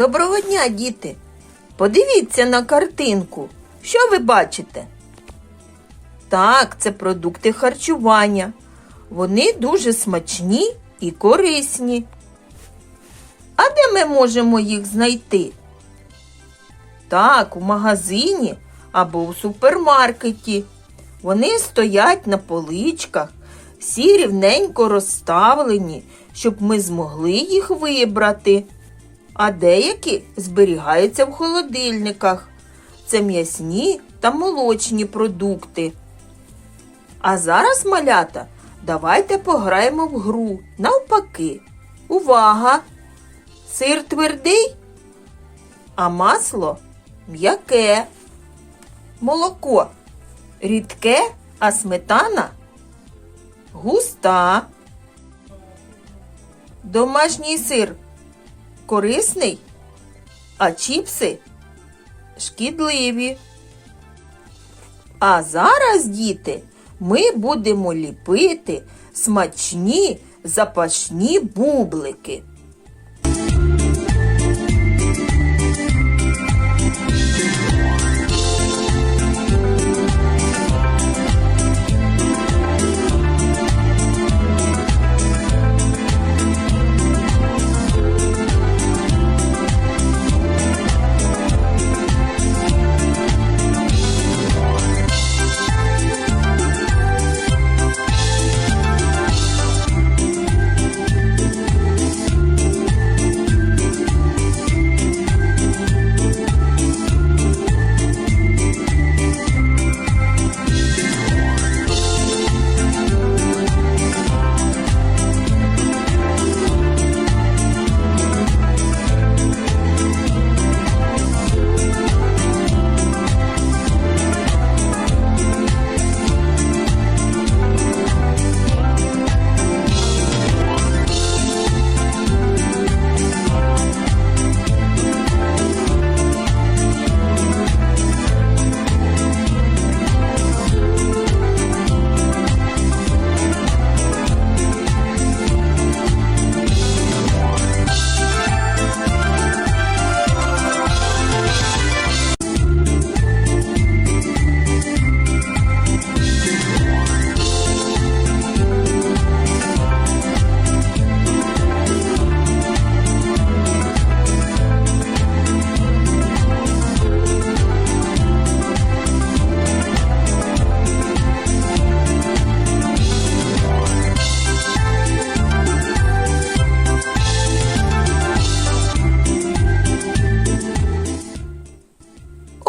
Доброго дня, діти! Подивіться на картинку. Що ви бачите? Так, це продукти харчування. Вони дуже смачні і корисні. А де ми можемо їх знайти? Так, у магазині або у супермаркеті. Вони стоять на поличках, всі рівненько розставлені, щоб ми змогли їх вибрати. А деякі зберігаються в холодильниках. Це м'ясні та молочні продукти. А зараз, малята, давайте пограємо в гру навпаки. Увага! Сир твердий, а масло м'яке. Молоко рідке, а сметана густа. Домашній сир корисний, а чіпси шкідливі. А зараз, діти, ми будемо ліпити смачні запашні бублики.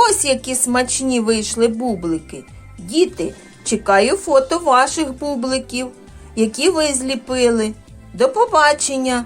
Ось які смачні вийшли бублики. Діти, чекаю фото ваших бубликів, які ви зліпили. До побачення!